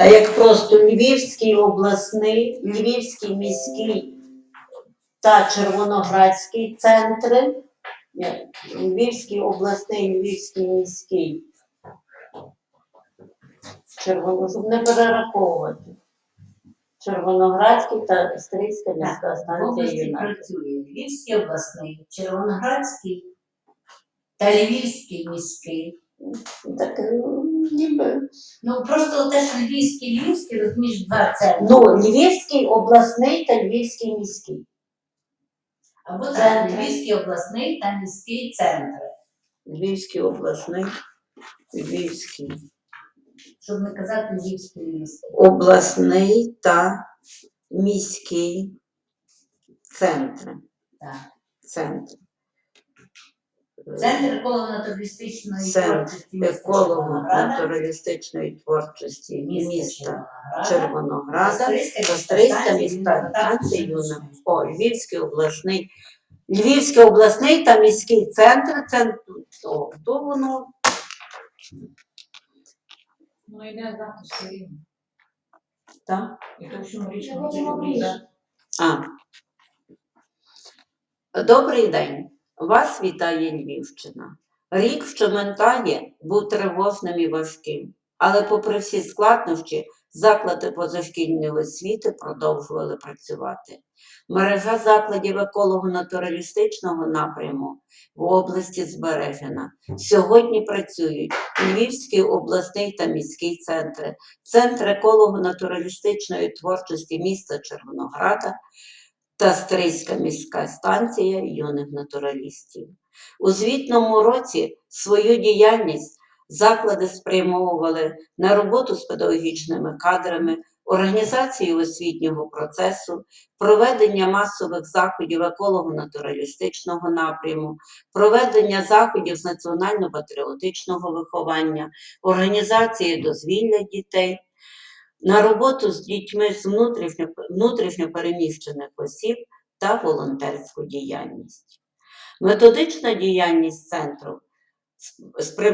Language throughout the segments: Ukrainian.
А як просто Львівський обласний, Львівський міський та Червоноградський центри, Ні, Львівський обласний, Львівський міський. Червоно, щоб не перераховувати. Червоноградський та Стрийська міська станція області юнаків. працює Львівський обласний, Червоноградський та Львівський міський. Так, ну, ніби. Ну просто теж Львівський, Львівський, розумієш, два центри. Ну, Львівський обласний та Львівський міський. Або центри. Львівський обласний та міський центри. Львівський обласний, Львівський Щоб не казати Львівський, Львівський. обласний та міський центри. Так. Центр. Центр еколого-натуристичної Центр творчості міста Червонограда, еколого-натуралістичної творчості міста міста Червонограда, Червонограда Австрійська та Стрийська міська станція юна. О, Львівський обласний. Львівський обласний та міський центр. Центр то, то воно Ну, йде запис все рівно. так. І то річ буде воно добре. А. Добрий день. Вас вітає Львівщина. Рік, що ментає, був тривожним і важким. Але, попри всі складнощі, заклади позашкільної освіти продовжували працювати. Мережа закладів еколого-натуралістичного напряму в області збережена. Сьогодні працюють Львівський обласний та міський центри, Центр еколого-натуралістичної творчості міста Червонограда та Стрийська міська станція юних натуралістів. У звітному році свою діяльність заклади спрямовували на роботу з педагогічними кадрами, організацію освітнього процесу, проведення масових заходів еколого-натуралістичного напряму, проведення заходів з національно-патріотичного виховання, організації дозвілля дітей, на роботу з дітьми з внутрішньо, переміщених осіб та волонтерську діяльність. Методична діяльність центру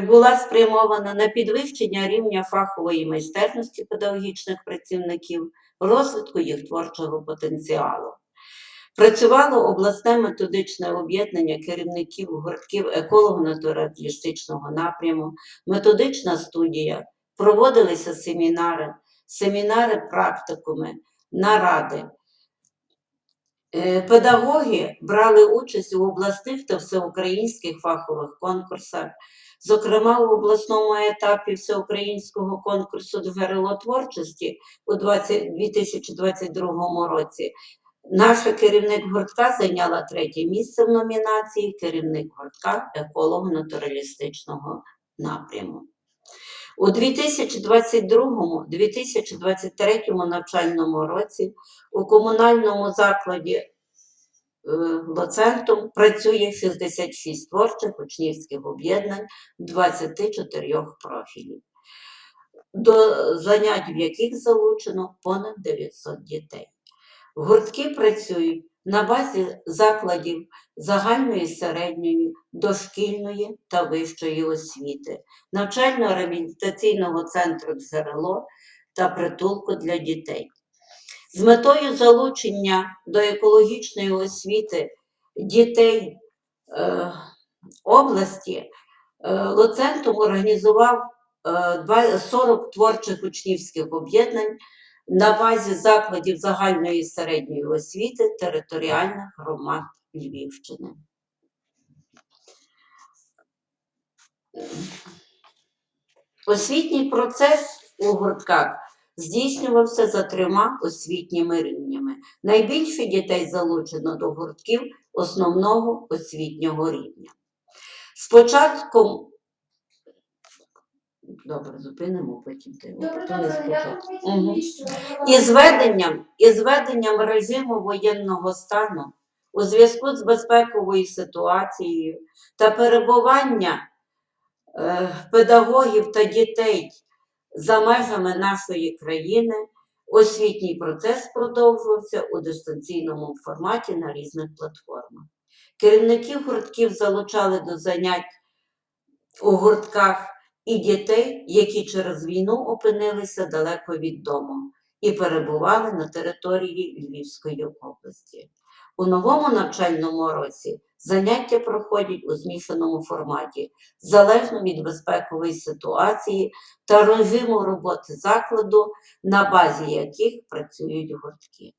була спрямована на підвищення рівня фахової майстерності педагогічних працівників, розвитку їх творчого потенціалу. Працювало обласне методичне об'єднання керівників гуртків еколого-натуралістичного напряму, методична студія, проводилися семінари, семінари практикуми, наради. Е, Педагоги брали участь у обласних та всеукраїнських фахових конкурсах. Зокрема, у обласному етапі всеукраїнського конкурсу «Джерело творчості у 20 2022 році наша керівник гуртка зайняла третє місце в номінації керівник гуртка еколого-натуралістичного напряму. У 2022-2023 навчальному році у комунальному закладі е, Лоцентум працює 66 творчих учнівських об'єднань 24 профілів, до занять в яких залучено понад 900 дітей. Гуртки працюють на базі закладів загальної середньої, дошкільної та вищої освіти, навчально-реабілітаційного центру «Джерело» та притулку для дітей. З метою залучення до екологічної освіти дітей е, області е, Лоцентум організував е, два- 40 творчих учнівських об'єднань на базі закладів загальної середньої освіти територіальних громад Львівщини. Освітній процес у гуртках здійснювався за трьома освітніми рівнями. Найбільше дітей залучено до гуртків основного освітнього рівня. Спочатку. Добре, зупинимо потім. ти- Добре, то не добре, я спочатку. думаю, Мгм. навіщо? Із введенням, із введенням режиму воєнного стану у зв'язку з безпековою ситуацією та перебування е, педагогів та дітей за межами нашої країни, освітній процес продовжувався у дистанційному форматі на різних платформах. Керівників гуртків залучали до занять у гуртках і дітей, які через війну опинилися далеко від дому і перебували на території Львівської області. У новому навчальному році заняття проходять у змішаному форматі, залежно від безпекової ситуації та режиму роботи закладу, на базі яких працюють гуртки.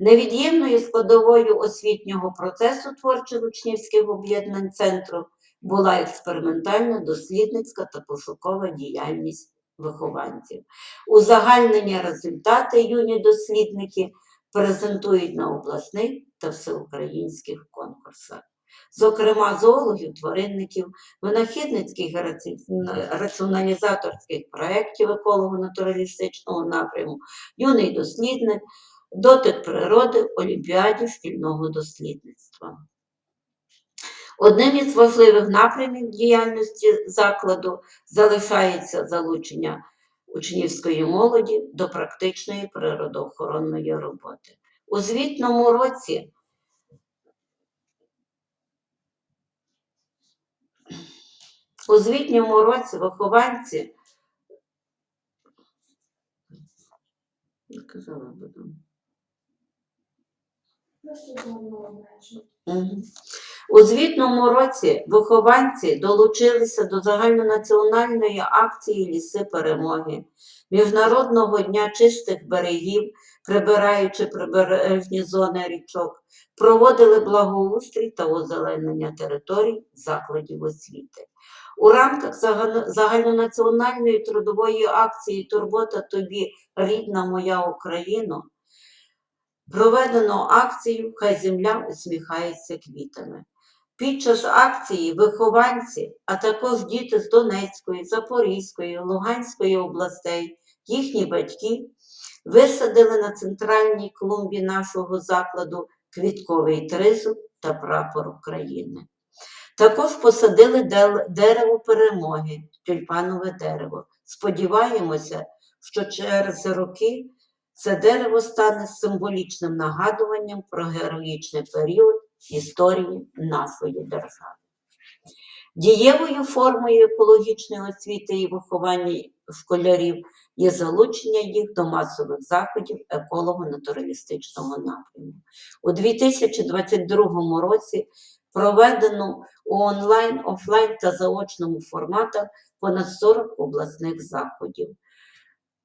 Невід'ємною складовою освітнього процесу творчих учнівських об'єднань центру була експериментальна дослідницька та пошукова діяльність вихованців. Узагальнені результати юні дослідники презентують на обласних та всеукраїнських конкурсах. Зокрема, зоологів, тваринників, винахідницьких і раціоналізаторських проєктів еколого-натуралістичного напряму, юний дослідник, дотик природи, олімпіаді шкільного дослідництва. Одним із важливих напрямів діяльності закладу залишається залучення учнівської молоді до практичної природоохоронної роботи. У звітному році у звітньому році вихованці казала. Мгм. У звітному році вихованці долучилися до загальнонаціональної акції Ліси перемоги, Міжнародного дня чистих берегів, прибираючи прибережні зони річок, проводили благоустрій та озеленення територій закладів освіти. У рамках загальнонаціональної трудової акції Турбота тобі, рідна моя Україно проведено акцію Хай земля усміхається квітами. Під час акції вихованці, а також діти з Донецької, Запорізької, Луганської областей, їхні батьки висадили на центральній клумбі нашого закладу квітковий тризуб та прапор України. Також посадили дерево перемоги, тюльпанове дерево. Сподіваємося, що через роки це дерево стане символічним нагадуванням про героїчний період історії нашої держави. Дієвою формою екологічної освіти і виховання школярів є залучення їх до масових заходів еколого-натуралістичного напряму. У 2022 році проведено у онлайн, офлайн та заочному форматах понад 40 обласних заходів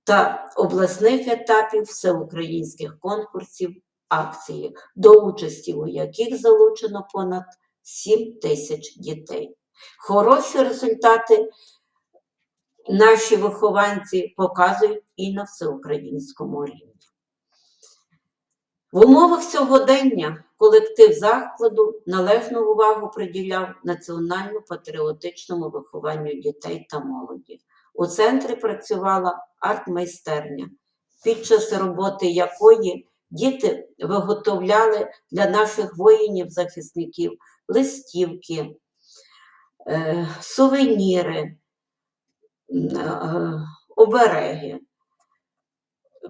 та обласних етапів всеукраїнських конкурсів акції, до участі у яких залучено понад 7 тисяч дітей. Хороші результати наші вихованці показують і на всеукраїнському рівні. В умовах сьогодення колектив закладу належну увагу приділяв національно-патріотичному вихованню дітей та молоді. У центрі працювала арт-майстерня, під час роботи якої діти виготовляли для наших воїнів-захисників листівки, е, сувеніри, е, обереги.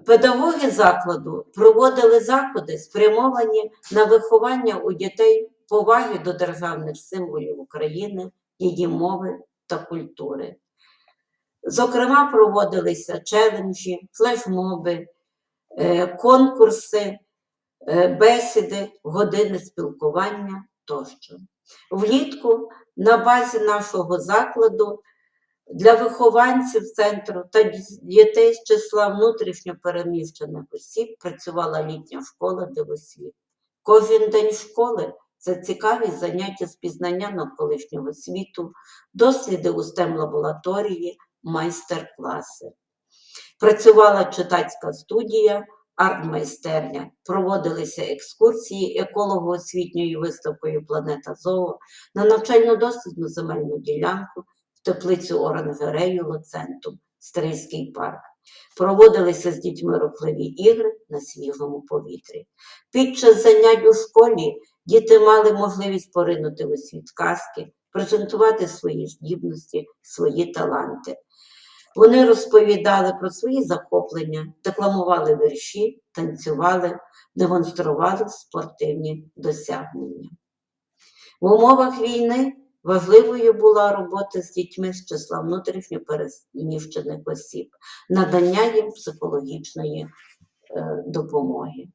Педагоги закладу проводили заходи, спрямовані на виховання у дітей поваги до державних символів України, її мови та культури. Зокрема, проводилися челенджі, флешмоби, конкурси, е, бесіди, години спілкування тощо. Влітку на базі нашого закладу для вихованців центру та дітей з числа внутрішньо переміщених осіб працювала літня школа дивосвіт. Кожен день школи це цікаві заняття з пізнання навколишнього світу, досліди у STEM-лабораторії, майстер-класи. Працювала читацька студія, арт-майстерня, проводилися екскурсії еколого-освітньою виставкою Планета Зоо на навчально-дослідну земельну ділянку в теплицю оранжерею Лоцентум, Стрийський парк. Проводилися з дітьми рухливі ігри на свіжому повітрі. Під час занять у школі діти мали можливість поринути у світ казки, презентувати свої здібності, свої таланти. Вони розповідали про свої захоплення, декламували вірші, танцювали, демонстрували спортивні досягнення. В умовах війни Важливою була робота з дітьми з числа внутрішньо переміщених осіб, надання їм психологічної е, допомоги.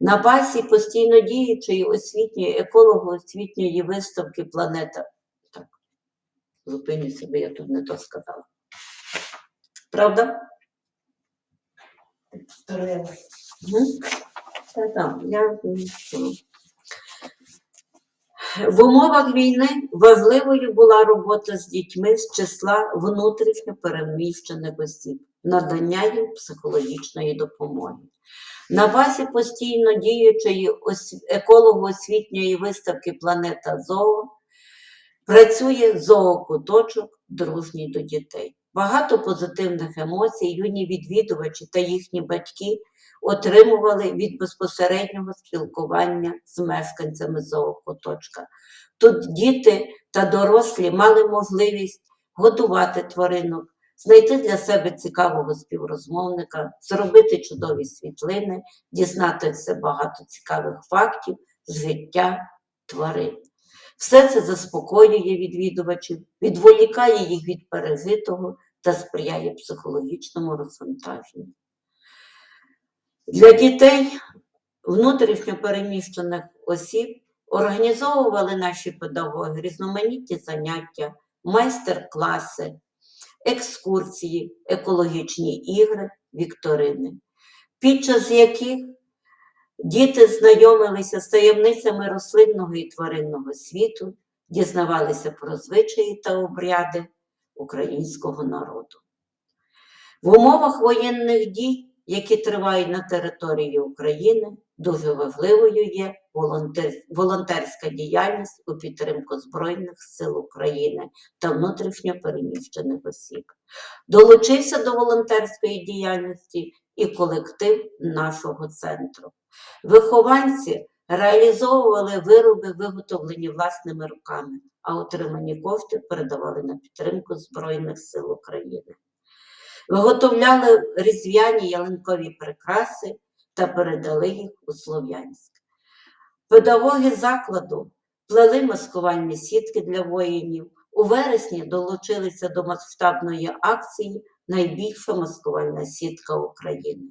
На базі постійно діючої освітньої еколого-освітньої виставки Планета. Так, зупиню себе, я тут не то сказала. Правда? Вторила. Та-та, я м, м. В умовах війни важливою була робота з дітьми з числа внутрішньо переміщених осіб, надання їм психологічної допомоги. На базі постійно діючої ос- еколого-освітньої виставки Планета Зоо працює зоокуточок дружній до дітей. Багато позитивних емоцій юні відвідувачі та їхні батьки отримували від безпосереднього спілкування з мешканцями зоокуточка. Тут діти та дорослі мали можливість годувати тваринок, знайти для себе цікавого співрозмовника, зробити чудові світлини, дізнатися багато цікавих фактів з життя тварин. Все це заспокоює відвідувачів, відволікає їх від пережитого та сприяє психологічному розвантаженню. Для дітей внутрішньо переміщених осіб організовували наші педагоги різноманітні заняття, майстер-класи, екскурсії, екологічні ігри, вікторини, під час яких діти знайомилися з таємницями рослинного і тваринного світу, дізнавалися про звичаї та обряди українського народу. В умовах воєнних дій, які тривають на території України, дуже важливою є волонтерська діяльність у підтримку Збройних сил України та внутрішньо переміщених осіб. Долучився до волонтерської діяльності і колектив нашого центру. Вихованці реалізовували вироби, виготовлені власними руками, а отримані кошти передавали на підтримку Збройних сил України. Виготовляли різдвяні ялинкові прикраси та передали їх у Слов'янськ. Педагоги закладу плели маскувальні сітки для воїнів. У вересні долучилися до масштабної акції Найбільша маскувальна сітка України.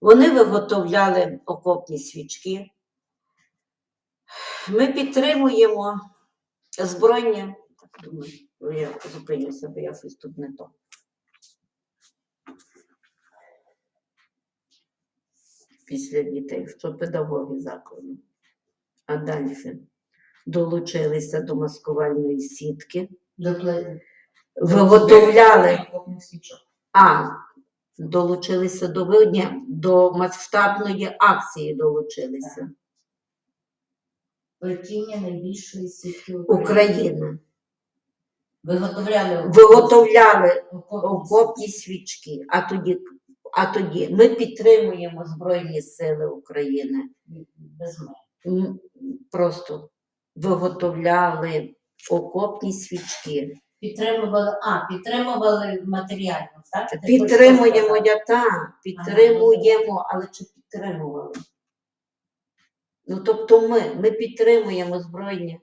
Вони виготовляли окопні свічки. Ми підтримуємо збройні. Думаю, я зупинюся, бо я щось тут не то. Після дітей, що педагоги закладу. А далі долучилися до маскувальної сітки, виготовляли А, долучилися до ні, до масштабної акції долучилися. Плетіння найбільшої сітки Україна. Виготовляли Виготовляли окопні свічки, а тоді, а тоді ми підтримуємо Збройні Сили України. без мене. Просто виготовляли окопні свічки. Підтримували, а, підтримували матеріально, так? Підтримуємо я та, підтримуємо, але чи підтримували? Ну, тобто ми, ми підтримуємо збройні.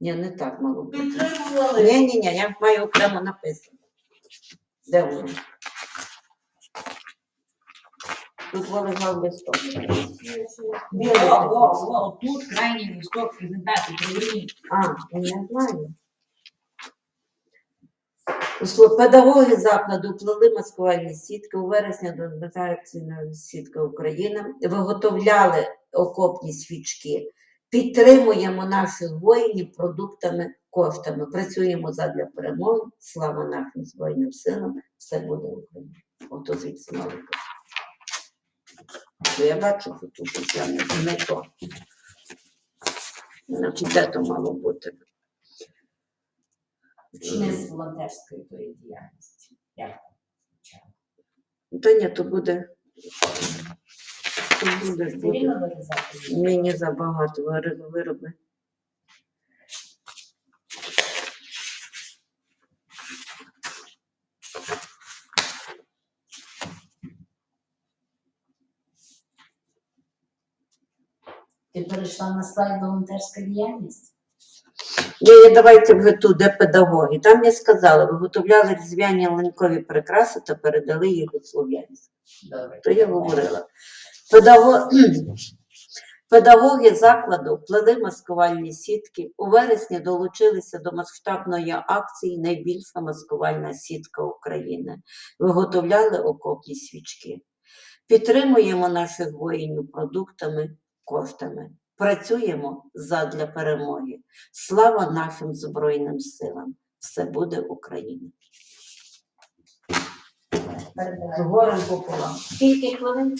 Ні, не так мало бути. Підтримували. Ні, ні, ні, я маю окремо написано. Де воно? Тут лежав листок. Білий О, такий. о, о, тут крайній листок презентації, переверніть. А, я знаю. Сло- Педагоги закладу плели маскувальні сітки. У вересні до акційна сітка Україна. Виготовляли окопні свічки. Підтримуємо наших воїнів продуктами, коштами. Працюємо задля перемоги. Слава нашим Збройним силам. Все буде Україна. Ото звідси мали Я бачу, що тут я не, то. Значить, де то мало бути? Чи не з волонтерської тої діяльності? Як? Та ні, то буде. Буде, буде. Мені забагато вироби. Ти перейшла на слайд волонтерська діяльність? Ні, давайте вже ту, де педагоги. Там я сказала, виготовляли різдвяні ланькові прикраси та передали їх у Слов'янськ. То я говорила. Педаго... Педагоги закладу плели маскувальні сітки. У вересні долучилися до масштабної акції Найбільша маскувальна сітка України. Виготовляли окопні свічки. Підтримуємо наших воїнів продуктами, коштами. Працюємо задля перемоги. Слава нашим Збройним силам! Все буде Україна! Скільки хвилин?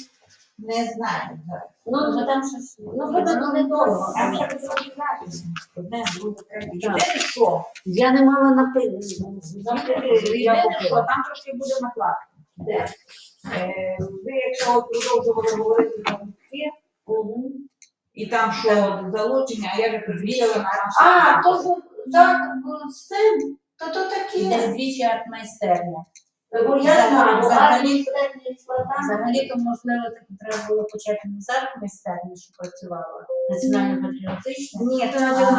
Не знаю. Ну, ну там щось. Ну, буде недовго. Там ще буде розглядатися. Одне, друге, третє. Що, Я не мала єдине, там трошки буде накладка. Де? Е, Ви, якщо продовжували говорити про музики, і там що залучення, а я вже перевірила на А, то так, з цим, то то таке. Десь двічі арт-майстерня. Бо я знаю, Взагалі-. Взагалі, то можливо так треба було почати не зараз арт-майстерні, що працювала національно-патріотично. Ні, це